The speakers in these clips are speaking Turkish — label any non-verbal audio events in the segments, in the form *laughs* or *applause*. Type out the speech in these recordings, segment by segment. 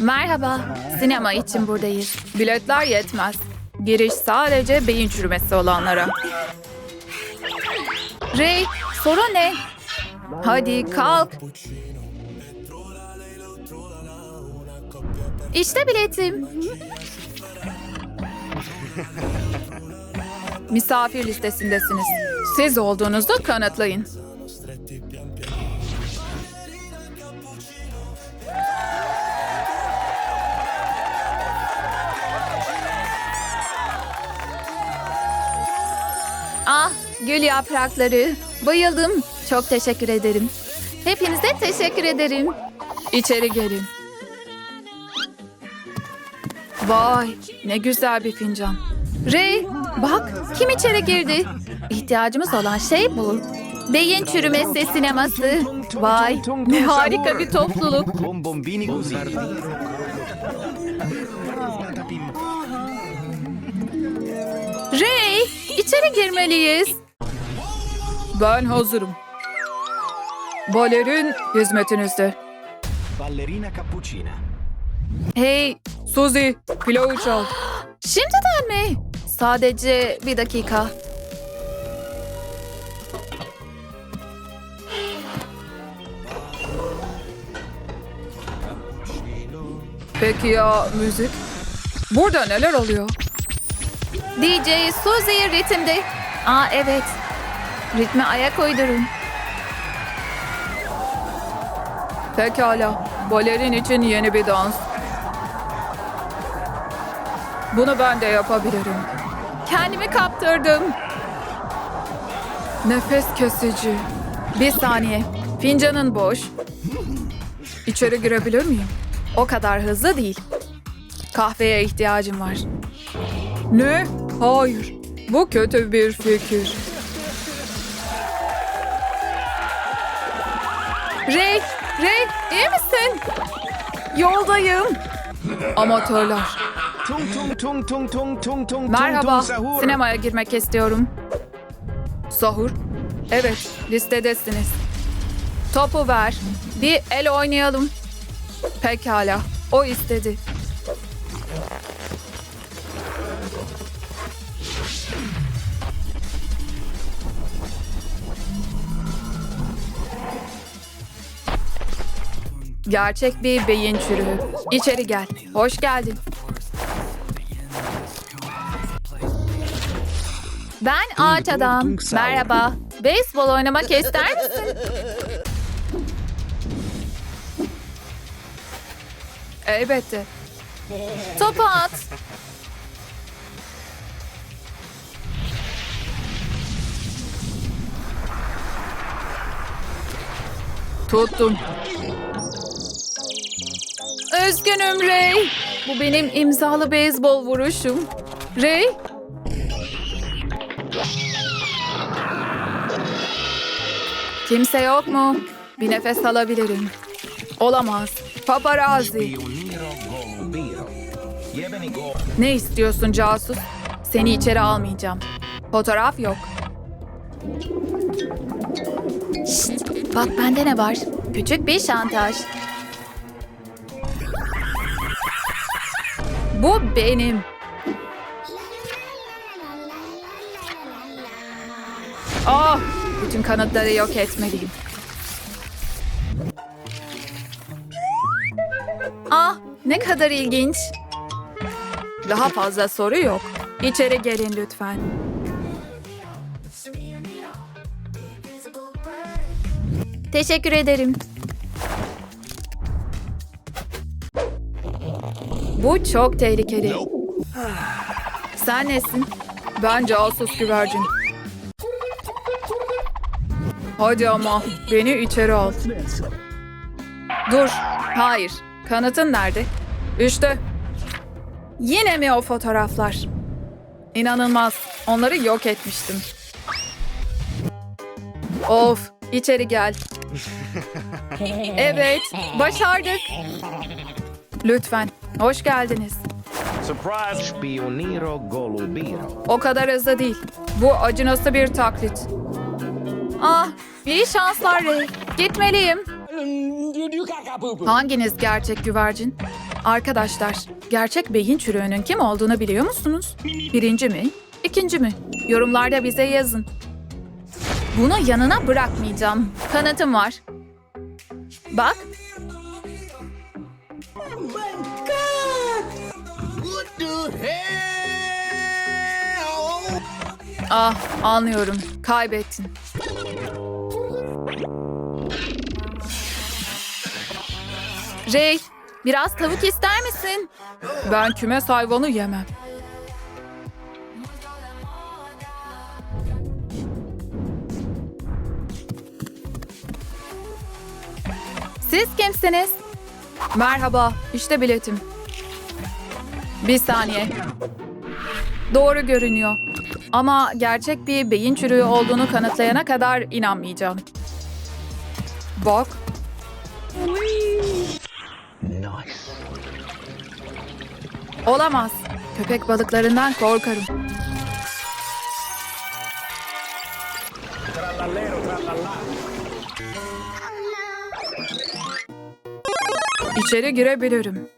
Merhaba, sinema için buradayız. Biletler yetmez. Giriş sadece beyin çürümesi olanlara. Ray, sorun ne? Hadi kalk. İşte biletim. Misafir listesindesiniz. Siz olduğunuzu kanıtlayın. Ah, gül yaprakları. Bayıldım. Çok teşekkür ederim. Hepinize teşekkür ederim. İçeri gelin. Vay, ne güzel bir fincan. Ray, bak kim içeri girdi? İhtiyacımız olan şey bu. Beyin çürümesi sineması. Vay, ne harika bir topluluk. Ray, içeri girmeliyiz. Ben hazırım. Balerin hizmetinizde. Ballerina cappuccina. Hey, Suzy, pilavı *gasps* çal. Şimdiden mi? Sadece bir dakika. Peki ya müzik? Burada neler oluyor? DJ Suzy ritimde. Aa evet. Ritme ayak uydurun. Pekala. Balerin için yeni bir dans. Bunu ben de yapabilirim. Kendimi kaptırdım. Nefes kesici. Bir saniye. Fincanın boş. İçeri girebilir miyim? O kadar hızlı değil. Kahveye ihtiyacım var. Ne? Hayır. Bu kötü bir fikir. Ray, Ray iyi misin? Yoldayım. Amatörler. Tung tung tung tung tung tung tung Merhaba, tung sahur. sinemaya girmek istiyorum. Sahur? Evet, listedesiniz. Topu ver. Bir el oynayalım. Pekala, o istedi. Gerçek bir beyin çürüğü. İçeri gel. Hoş geldin. Ben Ağaç Adam. Merhaba. Beyzbol oynamak ister misin? Elbette. Topu at. Tuttum. Üzgünüm Ray. Bu benim imzalı beyzbol vuruşum. Ray, Kimse yok mu? Bir nefes alabilirim. Olamaz. Paparazzi. Ne istiyorsun casus? Seni içeri almayacağım. Fotoğraf yok. Şşt, bak bende ne var? Küçük bir şantaj. Bu benim. Ah, bütün kanıtları yok etmeliyim. Ah, ne kadar ilginç. Daha fazla soru yok. İçeri gelin lütfen. Teşekkür ederim. Bu çok tehlikeli. Sen nesin? Ben casus güvercin. Hadi ama beni içeri al. Dur. Hayır. Kanıtın nerede? İşte. Yine mi o fotoğraflar? İnanılmaz. Onları yok etmiştim. Of, içeri gel. *laughs* Evet, başardık. Lütfen, hoş geldiniz. O kadar hızlı değil. Bu acınası bir taklit. Ah, iyi şanslar Ray. Gitmeliyim. Hanginiz gerçek güvercin? Arkadaşlar, gerçek beyin çürüğünün kim olduğunu biliyor musunuz? Birinci mi? İkinci mi? Yorumlarda bize yazın. Bunu yanına bırakmayacağım. Kanıtım var. Bak, ah anlıyorum. Kaybettin. Ray, biraz tavuk ister misin? Ben kümes hayvanı yemem. Siz kimsiniz? Merhaba, işte biletim. Bir saniye. Doğru görünüyor. Ama gerçek bir beyin çürüğü olduğunu kanıtlayana kadar inanmayacağım. Bak, Nice. Olamaz. Köpek balıklarından korkarım. İçeri girebilirim.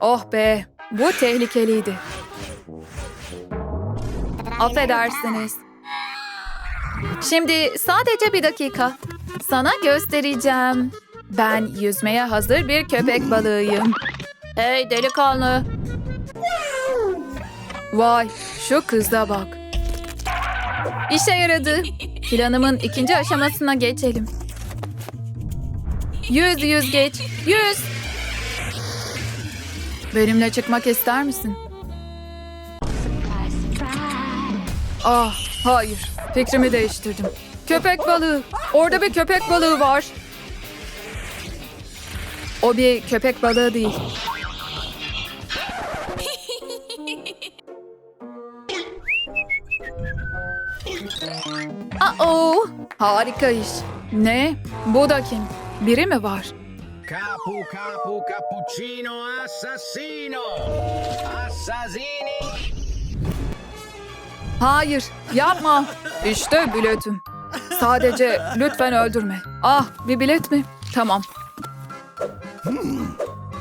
Oh be, bu tehlikeliydi. Affedersiniz. Şimdi sadece bir dakika. Sana göstereceğim. Ben yüzmeye hazır bir köpek balığıyım. Hey delikanlı. Vay, şu kıza bak. İşe yaradı. Planımın ikinci aşamasına geçelim. Yüz yüz geç. Yüz. Benimle çıkmak ister misin? Ah, hayır. Fikrimi değiştirdim. Köpek balığı. Orada bir köpek balığı var. O bir köpek balığı değil. Aa, harika iş. Ne? Bu da kim? Biri mi var? Capu, capu, cappuccino, assassino. Assassini. Hayır, yapma. İşte biletim. Sadece lütfen öldürme. Ah, bir bilet mi? Tamam.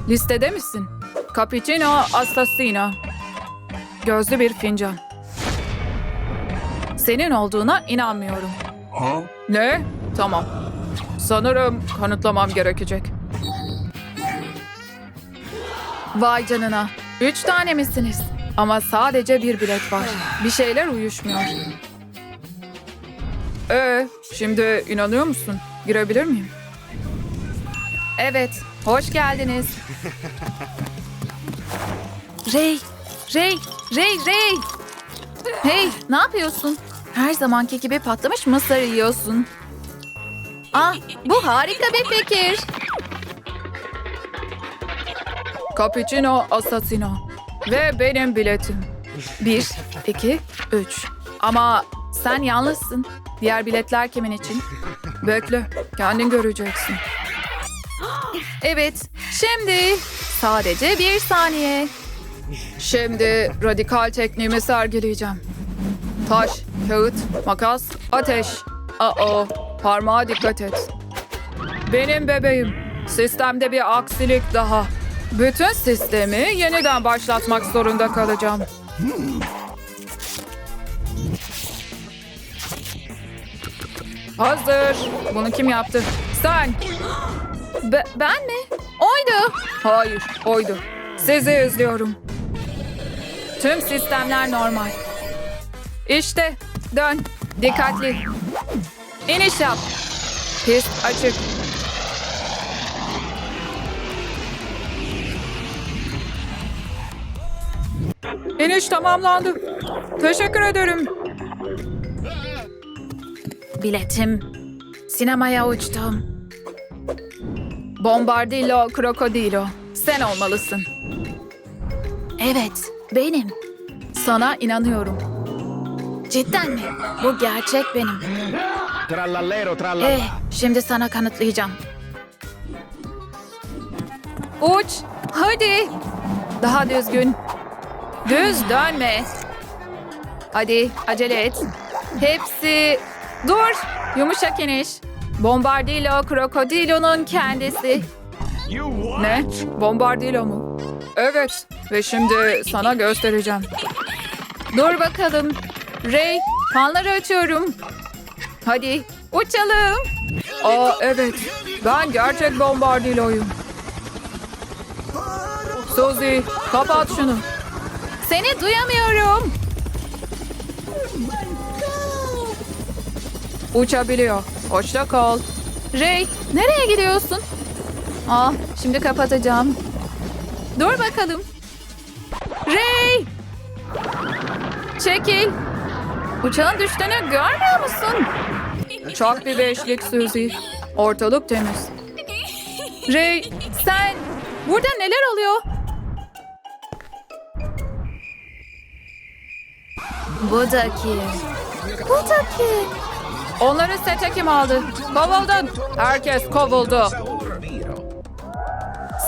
Listede misin? Cappuccino Assassino. Gözlü bir fincan. Senin olduğuna inanmıyorum. Ne? Tamam. Sanırım kanıtlamam gerekecek. Vay canına. Üç tane misiniz? Ama sadece bir bilet var. Bir şeyler uyuşmuyor. Ee, şimdi inanıyor musun? Girebilir miyim? Evet, hoş geldiniz. Ray, Ray, Ray, Ray. Hey, ne yapıyorsun? Her zamanki gibi patlamış mısır yiyorsun. Ah, bu harika bir fikir. Cappuccino Assassino. Ve benim biletim. Bir, iki, üç. Ama sen yalnızsın. Diğer biletler kimin için? Bekle, kendin göreceksin. Evet, şimdi sadece bir saniye. Şimdi radikal tekniğimi sergileyeceğim. Taş, kağıt, makas, ateş. Aa, parmağa dikkat et. Benim bebeğim. Sistemde bir aksilik daha. Bütün sistemi yeniden başlatmak zorunda kalacağım. Hazır. Bunu kim yaptı? Sen. Be- ben mi? Oydu. Hayır, oydu. Sizi izliyorum. Tüm sistemler normal. İşte, dön. Dikkatli. İniş yap. Pist açık. İniş tamamlandı. Teşekkür ederim. Biletim. Sinemaya uçtum. Bombardillo krokodilo. Sen olmalısın. Evet, benim. Sana inanıyorum. Cidden mi? Bu gerçek benim. Trallallero, trallallà. Eh, şimdi sana kanıtlayacağım. Uç, hadi. Daha düzgün. Düz dönme. Hadi acele et. Hepsi... Dur! Yumuşak iniş. Bombardilo krokodilo'nun kendisi. Ne? Bombardilo mu? Evet. Ve şimdi sana göstereceğim. Dur bakalım. Ray, fanları açıyorum. Hadi uçalım. Aa evet. Ben gerçek bombardiloyum. Suzy, kapat şunu. Seni duyamıyorum. Uçabiliyor. Hoşça kal. Ray, nereye gidiyorsun? Ah, şimdi kapatacağım. Dur bakalım. Ray! Çekil. Uçağın düştüğünü görmüyor musun? Çok bir beşlik Suzy. Ortalık temiz. Ray, sen... Burada neler oluyor? Bu da kim? Bu da kim? Onları sete kim aldı? Kovuldun. Herkes kovuldu.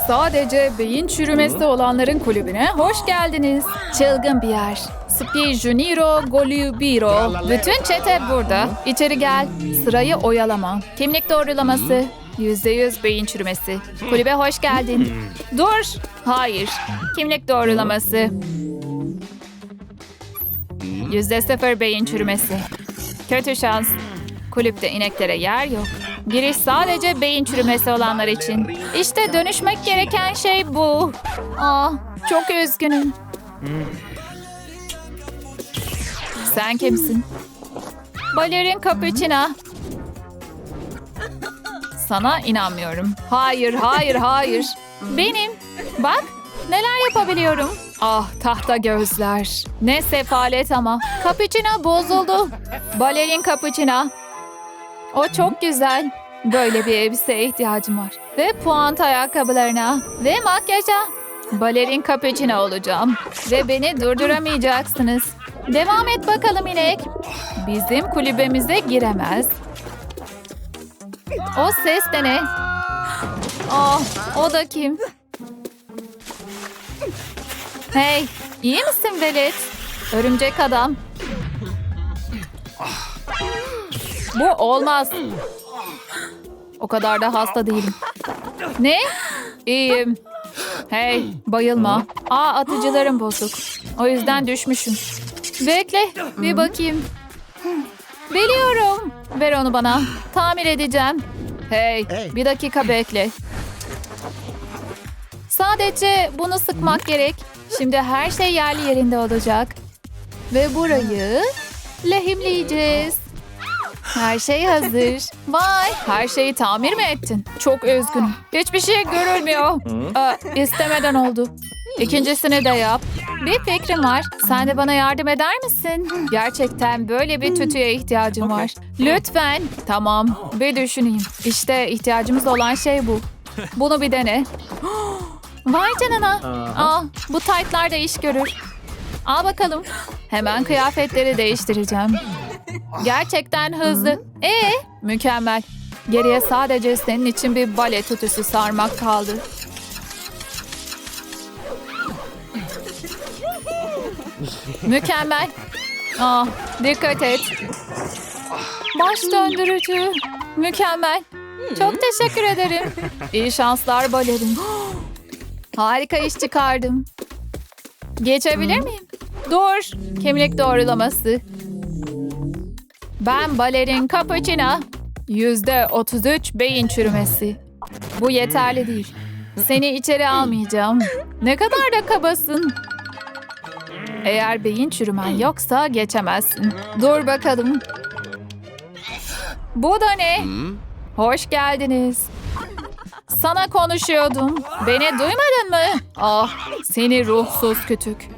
Sadece beyin çürümesi olanların kulübüne hoş geldiniz. Çılgın bir yer. Spi Juniro Golubiro. Bütün çete burada. İçeri gel. Sırayı oyalama. Kimlik doğrulaması. Yüzde yüz beyin çürümesi. Kulübe hoş geldin. Dur. Hayır. Kimlik doğrulaması. Yüzde sıfır beyin çürümesi. Kötü şans. Kulüpte ineklere yer yok. Giriş sadece beyin çürümesi olanlar için. İşte dönüşmek gereken şey bu. Ah, çok üzgünüm. Sen kimsin? Balerin Capuchina. Sana inanmıyorum. Hayır, hayır, hayır. Benim. Bak, neler yapabiliyorum. Ah, tahta gözler. Ne sefalet ama. Capuchina bozuldu. Balerin Capuchina. O çok güzel. Böyle bir elbiseye ihtiyacım var. Ve puant ayakkabılarına ve makyaja. Balerin cappuccino olacağım. Ve beni durduramayacaksınız. Devam et bakalım inek. Bizim kulübemize giremez. O ses de ne? Oh, o da kim? Hey, iyi misin velet? Örümcek adam. Bu olmaz. O kadar da hasta değilim. Ne? İyiyim. Hey, bayılma. Aa, atıcılarım bozuk. O yüzden düşmüşüm. Bekle, bir bakayım. Biliyorum. Ver onu bana. Tamir edeceğim. Hey, bir dakika bekle. Sadece bunu sıkmak gerek. Şimdi her şey yerli yerinde olacak. Ve burayı lehimleyeceğiz. Her şey hazır. Vay, her şeyi tamir mi ettin? Çok üzgünüm. Hiçbir şey görülmüyor. Aa, istemeden oldu. İkincisini de yap. Bir fikrim var. Sen de bana yardım eder misin? Gerçekten böyle bir tütüye ihtiyacım var. Lütfen. Tamam, bir düşüneyim. İşte ihtiyacımız olan şey bu. Bunu bir dene. *gasps* Vay canına. Aa, bu taytlar da iş görür. Al bakalım. Hemen kıyafetleri değiştireceğim. Gerçekten hızlı. Ee, mükemmel. Geriye sadece senin için bir bale tütüsü sarmak kaldı. Mükemmel. Ah, dikkat et. Baş döndürücü. Mükemmel. Çok teşekkür ederim. İyi şanslar balerin. Harika iş çıkardım. Geçebilir miyim? Dur. Kimlik doğrulaması. Ben balerin cappuccino. Yüzde 33 beyin çürümesi. Bu yeterli değil. Seni içeri almayacağım. Ne kadar da kabasın. Eğer beyin çürümen yoksa geçemezsin. Dur bakalım. Bu da ne? Hoş geldiniz. Sana konuşuyordum. Beni duymadın mı? Ah, seni ruhsuz kütük.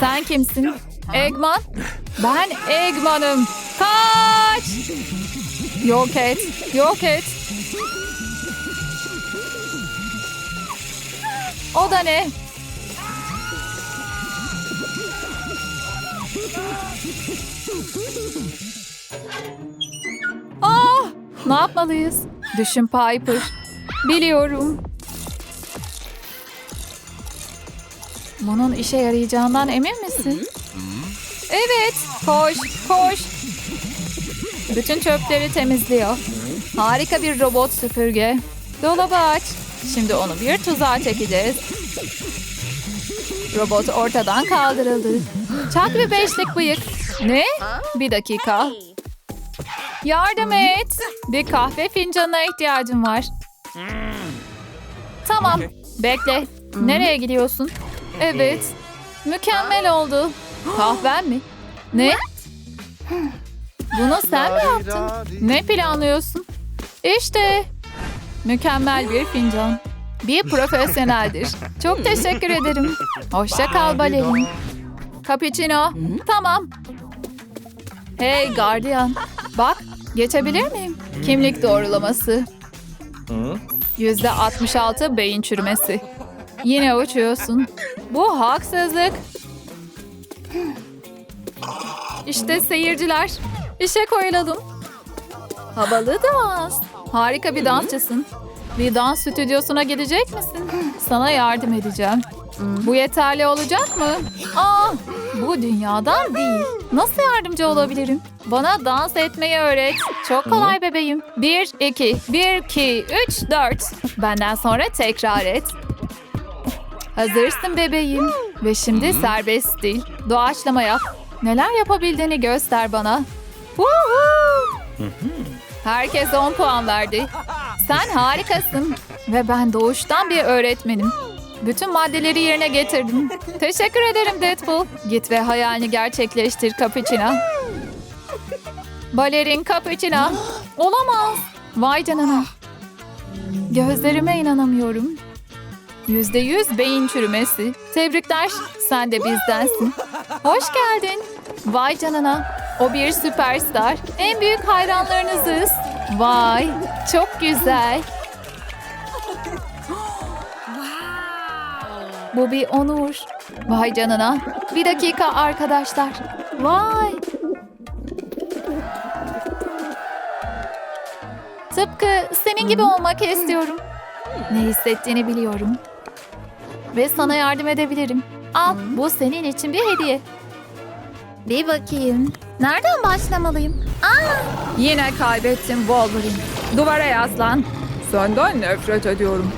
Sen kimsin? Eggman? Ben Eggman'ım. Kaç! Yok et, yok et. O da ne? Ah! Ne yapmalıyız? Düşün Piper. Biliyorum. Bunun işe yarayacağından emin misin? Evet, koş, koş. Bütün çöpleri temizliyor. Harika bir robot süpürge. Dolabı aç. Şimdi onu bir tuzağa çekeceğiz. Robot ortadan kaldırıldı. Çak bir beşlik bıyık. Ne? Bir dakika. Yardım et. Bir kahve fincanına ihtiyacım var. Tamam. Bekle. Nereye gidiyorsun? Evet. Mükemmel oldu. Kahven mi? Ne? Bunu sen mi yaptın? Ne planlıyorsun? İşte. Mükemmel bir fincan. Bir profesyoneldir. Çok teşekkür ederim. Hoşça kal balerin. Cappuccino. Tamam. Hey gardiyan. Bak geçebilir miyim? Kimlik doğrulaması. Yüzde 66 beyin çürümesi. Yine uçuyorsun. Bu haksızlık. İşte seyirciler. İşe koyulalım. Havalı dans. Harika bir dansçısın. Bir dans stüdyosuna gelecek misin? Sana yardım edeceğim. Bu yeterli olacak mı? Aa, bu dünyadan değil. Nasıl yardımcı olabilirim? Bana dans etmeyi öğret. Çok kolay bebeğim. Bir, iki, bir, iki, üç, dört. Benden sonra tekrar et. Hazırsın bebeğim. Ve şimdi serbest değil. Doğaçlama yap. Neler yapabildiğini göster bana. Herkes 10 puan verdi. Sen harikasın. Ve ben doğuştan bir öğretmenim. Bütün maddeleri yerine getirdim. *laughs* Teşekkür ederim Deadpool. Git ve hayalini gerçekleştir Capuchina. Balerin Capuchina. *gasps* Olamaz. Vay canına. Gözlerime inanamıyorum. Yüzde yüz beyin çürümesi. Tebrikler. Sen de bizdensin. Hoş geldin. Vay canına. O bir süperstar. En büyük hayranlarınızız. Vay. Çok güzel. Bu bir onur. Vay canına. Bir dakika arkadaşlar. Vay. Tıpkı senin gibi olmak istiyorum. Ne hissettiğini biliyorum. Ve sana yardım edebilirim. Al, bu senin için bir hediye. Bir bakayım. Nereden başlamalıyım? Aa! Yine kaybettim Wolverine. Duvara yaslan. Senden nefret ediyorum.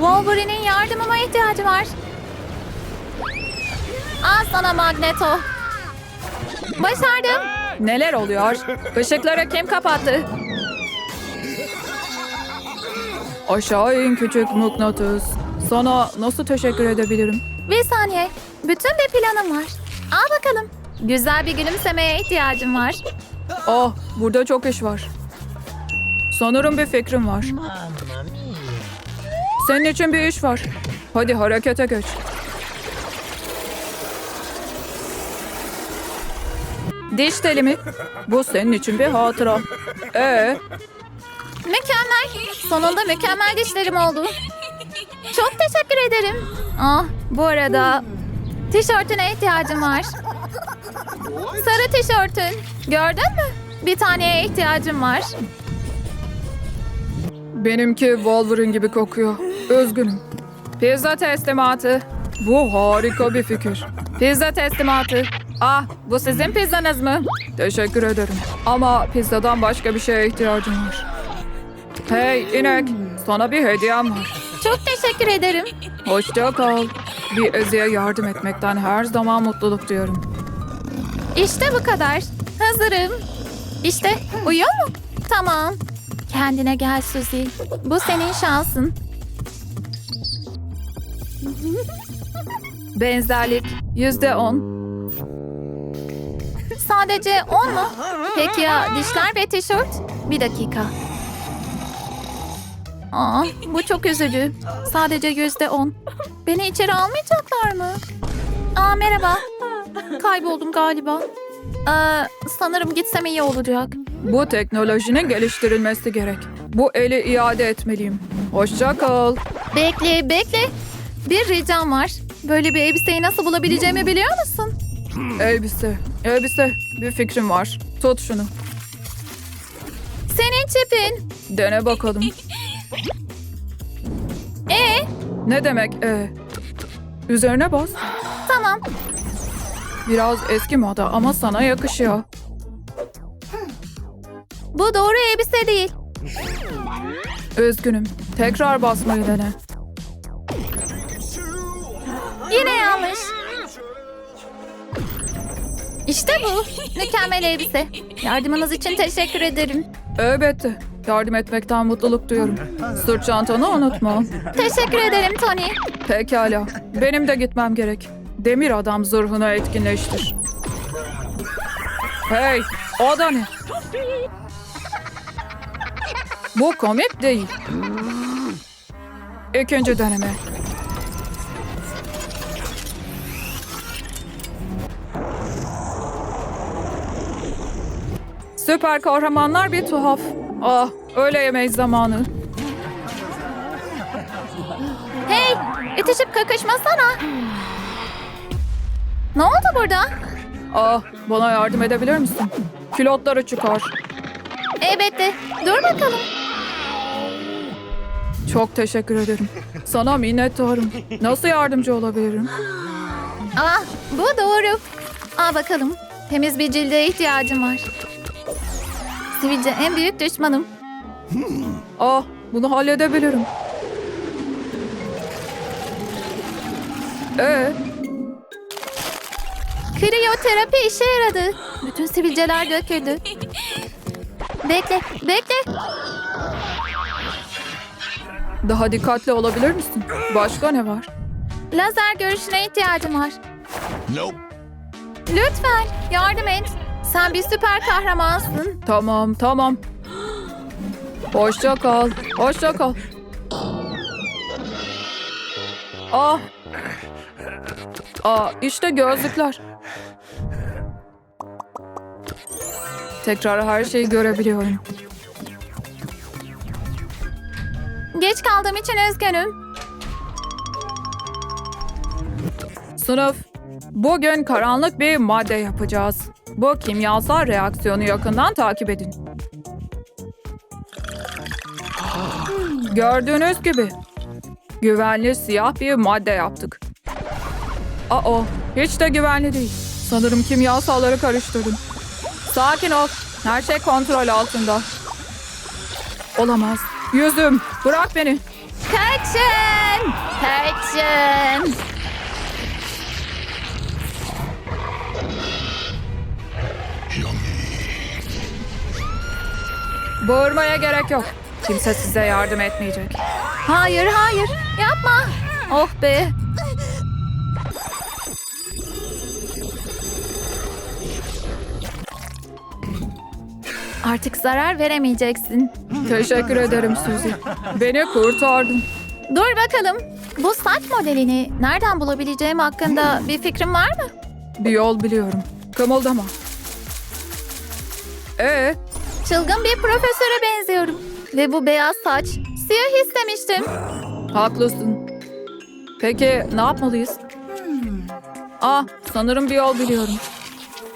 Wolverine'in yardımıma ihtiyacı var. Al sana Magneto. Başardım. Neler oluyor? Işıkları kim kapattı? Aşağı in küçük mıknatıs. Sana nasıl teşekkür edebilirim? Bir saniye. Bütün bir planım var. Al bakalım. Güzel bir gülümsemeye ihtiyacım var. Oh, burada çok iş var. Sanırım bir fikrim var. Senin için bir iş var. Hadi harekete geç. Diş teli mi? Bu senin için bir hatıra. Ee, Mükemmel. Sonunda mükemmel dişlerim oldu. Çok teşekkür ederim. Ah, bu arada tişörtüne ihtiyacım var. Sarı tişörtün. Gördün mü? Bir taneye ihtiyacım var. Benimki Wolverine gibi kokuyor. Üzgünüm. Pizza teslimatı. Bu harika bir fikir. Pizza teslimatı. Ah, bu sizin pizzanız mı? Teşekkür ederim. Ama pizzadan başka bir şeye ihtiyacım var. Hey inek, sana bir hediyem var. Çok teşekkür ederim. Hoşça kal. Bir Ezi'ye yardım etmekten her zaman mutluluk duyuyorum. İşte bu kadar. Hazırım. İşte uyuyor mu? Tamam. Kendine gel Suzy. Bu senin şansın. Benzerlik yüzde on. Sadece on mu? Peki ya dişler ve tişört? Bir dakika. Aa, bu çok üzücü. Sadece yüzde on. Beni içeri almayacaklar mı? Aa, merhaba. Kayboldum galiba. Aa, sanırım gitsem iyi olacak. Bu teknolojinin geliştirilmesi gerek. Bu eli iade etmeliyim. Hoşça kal. Bekle, bekle. Bir ricam var. Böyle bir elbiseyi nasıl bulabileceğimi biliyor musun? Elbise, elbise. Bir fikrim var. Tut şunu. Senin çipin. Dene bakalım. E? Ne demek e? Üzerine bas. Tamam. Biraz eski moda ama sana yakışıyor. Bu doğru elbise değil. Üzgünüm. Tekrar basmayı dene. Yine yanlış. İşte bu. Mükemmel elbise. Yardımınız için teşekkür ederim. Elbette. Yardım etmekten mutluluk duyuyorum. Sırt çantanı unutma. Teşekkür ederim Tony. Pekala. Benim de gitmem gerek. Demir adam zırhını etkinleştir. Hey, o da ne? Bu komik değil. İkinci deneme. Süper kahramanlar bir tuhaf. Ah, öğle yemeği zamanı. Hey, itişip kakışmasana. Ne oldu burada? Ah, bana yardım edebilir misin? Külotları çıkar. Elbette. Dur bakalım. Çok teşekkür ederim. Sana minnettarım. Nasıl yardımcı olabilirim? Ah, bu doğru. Al bakalım. Temiz bir cilde ihtiyacım var. Sivilce en büyük düşmanım. Ah, bunu halledebilirim. Ee, Kriyoterapi işe yaradı. Bütün sivilceler döküldü. Bekle, bekle. daha dikkatli olabilir misin? Başka ne var? Lazer görüşüne ihtiyacım var. Nope. Lütfen yardım et. Sen bir süper kahramansın. Tamam, tamam. Hoşça kal. Hoşça kal. Ah. Aa, işte gözlükler. Tekrar her şeyi görebiliyorum. Geç kaldığım için üzgünüm. Sınıf, bugün karanlık bir madde yapacağız. Bu kimyasal reaksiyonu yakından takip edin. Gördüğünüz gibi güvenli siyah bir madde yaptık. Aa, hiç de güvenli değil. Sanırım kimyasalları karıştırdım. Sakin ol. Her şey kontrol altında. Olamaz. Yüzüm. Bırak beni. Kaçın! Kaçın! Bağırmaya gerek yok. Kimse size yardım etmeyecek. Hayır, hayır. Yapma. Oh be. Artık zarar veremeyeceksin. Teşekkür ederim Suzy. Beni kurtardın. Dur bakalım. Bu saç modelini nereden bulabileceğim hakkında bir fikrin var mı? Bir yol biliyorum. Kımıldama. Ee, Çılgın bir profesöre benziyorum. Ve bu beyaz saç. Siyah istemiştim. haklısın. Peki ne yapmalıyız? Ah, sanırım bir yol biliyorum.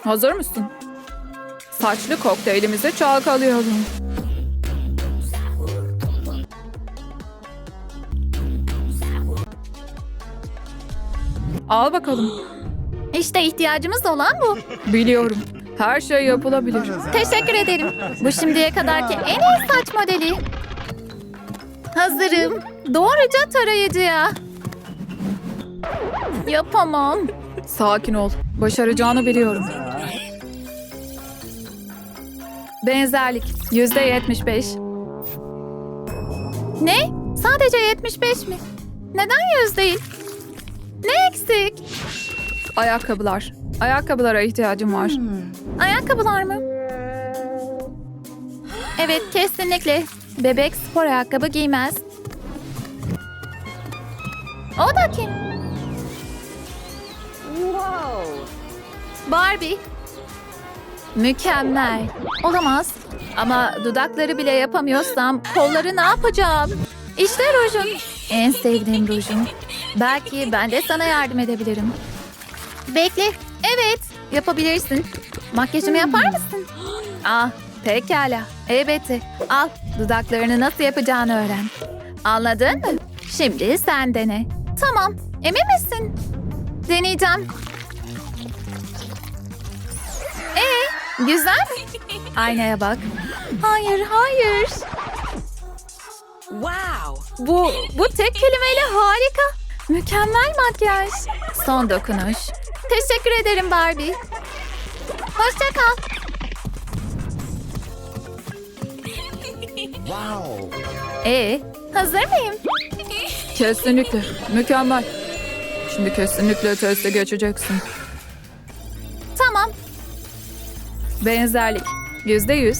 Hazır mısın? Saçlı kokteylimizi çalkalayalım. Al bakalım. İşte ihtiyacımız olan bu. Biliyorum. Her şey yapılabilir. Teşekkür ederim. Bu şimdiye kadarki en iyi saç modeli. Hazırım. Doğruca tarayıcıya. Yapamam. Sakin ol. Başaracağını biliyorum. Benzerlik. Yüzde yetmiş beş. Ne? Sadece 75 mi? Neden 100 değil? Ne eksik? Ayakkabılar. Ayakkabılara ihtiyacım var. Ayakkabılar mı? Evet kesinlikle. Bebek spor ayakkabı giymez. O da kim? Barbie. Mükemmel. Olamaz. Ama dudakları bile yapamıyorsam kolları ne yapacağım? İşte rujun. En sevdiğim rujum. Belki ben de sana yardım edebilirim. Bekle. Evet, yapabilirsin. Makyajımı yapar mısın? Ah, pekala. Elbette. Al, dudaklarını nasıl yapacağını öğren. Anladın mı? Şimdi sen dene. Tamam, emin misin? Deneyeceğim. Ee, güzel mi? Aynaya bak. Hayır, hayır. Wow. Bu, bu tek kelimeyle harika. Mükemmel makyaj. Son dokunuş. Teşekkür ederim Barbie. Hoşça kal. Wow. Ee, hazır mıyım? Kesinlikle. Mükemmel. Şimdi kesinlikle teste geçeceksin. Tamam. Benzerlik. Yüzde yüz.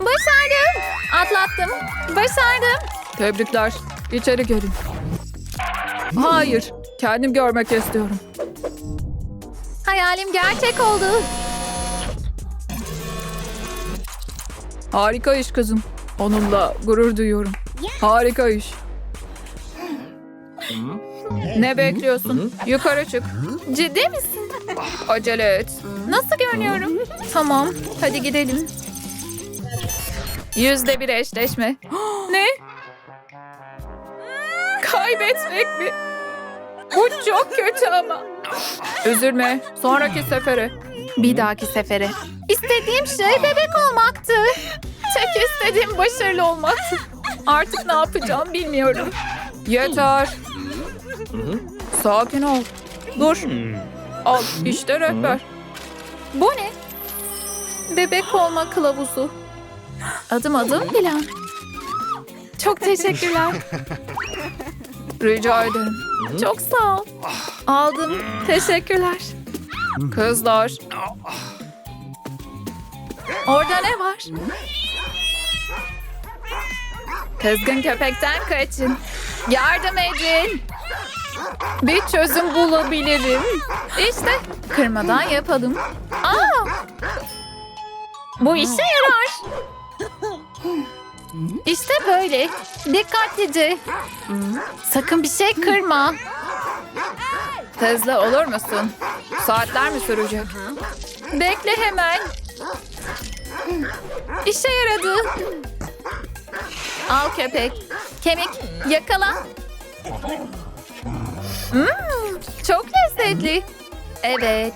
Başardım. Atlattım. Başardım. Tebrikler. İçeri gelin. Hayır. Kendim görmek istiyorum. Hayalim gerçek oldu. Harika iş kızım. Onunla gurur duyuyorum. Harika iş. Ne bekliyorsun? Yukarı çık. Ciddi misin? Acele et. Nasıl görünüyorum? Tamam. Hadi gidelim. Yüzde bir eşleşme. *gasps* ne? Kaybetmek mi? Bu çok kötü ama. Üzülme. Sonraki sefere. Bir dahaki sefere. İstediğim şey bebek olmaktı. Tek istediğim başarılı olmaktı. Artık ne yapacağım bilmiyorum. Yeter. Sakin ol. Dur. Al işte rehber. Bu ne? Bebek olma kılavuzu. Adım adım plan. Çok teşekkürler. *laughs* Rica ederim. Çok sağ ol. Aldım. Teşekkürler. Kızlar. Orada ne var? Kızgın köpekten kaçın. Yardım edin. Bir çözüm bulabilirim. İşte kırmadan yapalım. Aa! Bu işe yarar. İşte böyle. Dikkatlice. Sakın bir şey kırma. Hızlı olur musun? Saatler mi sürecek? Bekle hemen. İşe yaradı. Al köpek. Kemik yakala. Hmm, çok lezzetli. Evet.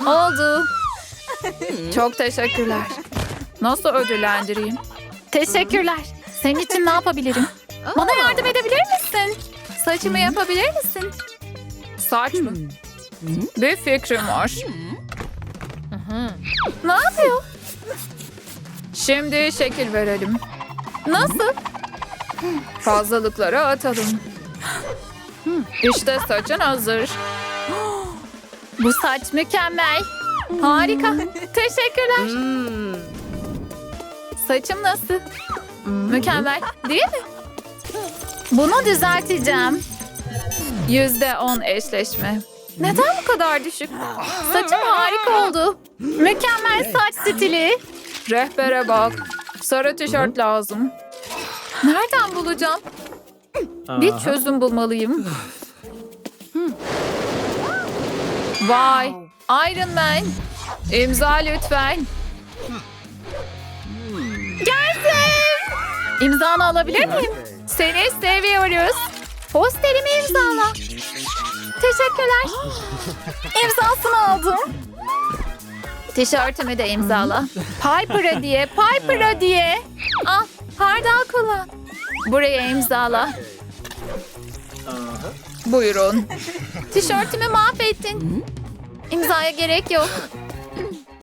Oldu. Çok teşekkürler. Nasıl ödüllendireyim? Teşekkürler. Senin için ne yapabilirim? Bana yardım edebilir misin? Saçımı yapabilir misin? Saç mı? Bir fikrim var. Ne yapıyor? Şimdi şekil verelim. Nasıl? Fazlalıkları atalım. İşte saçın hazır. *gasps* Bu saç mükemmel. Harika. *laughs* Teşekkürler. Saçım nasıl? Mükemmel değil mi? Bunu düzelteceğim. Yüzde on eşleşme. Neden bu kadar düşük? Saçım harika oldu. Mükemmel saç stili. Rehbere bak. Sarı tişört lazım. Nereden bulacağım? Bir çözüm bulmalıyım. Vay. Iron Man. İmza lütfen. Gelsin. İmzanı alabilir miyim? Seni seviyoruz. Posterimi imzala. Teşekkürler. İmzasını aldım. Tişörtümü de imzala. Piper'a diye, Piper'a diye. Al, hardal kullan. Buraya imzala. Buyurun. Tişörtümü mahvettin. İmzaya gerek yok.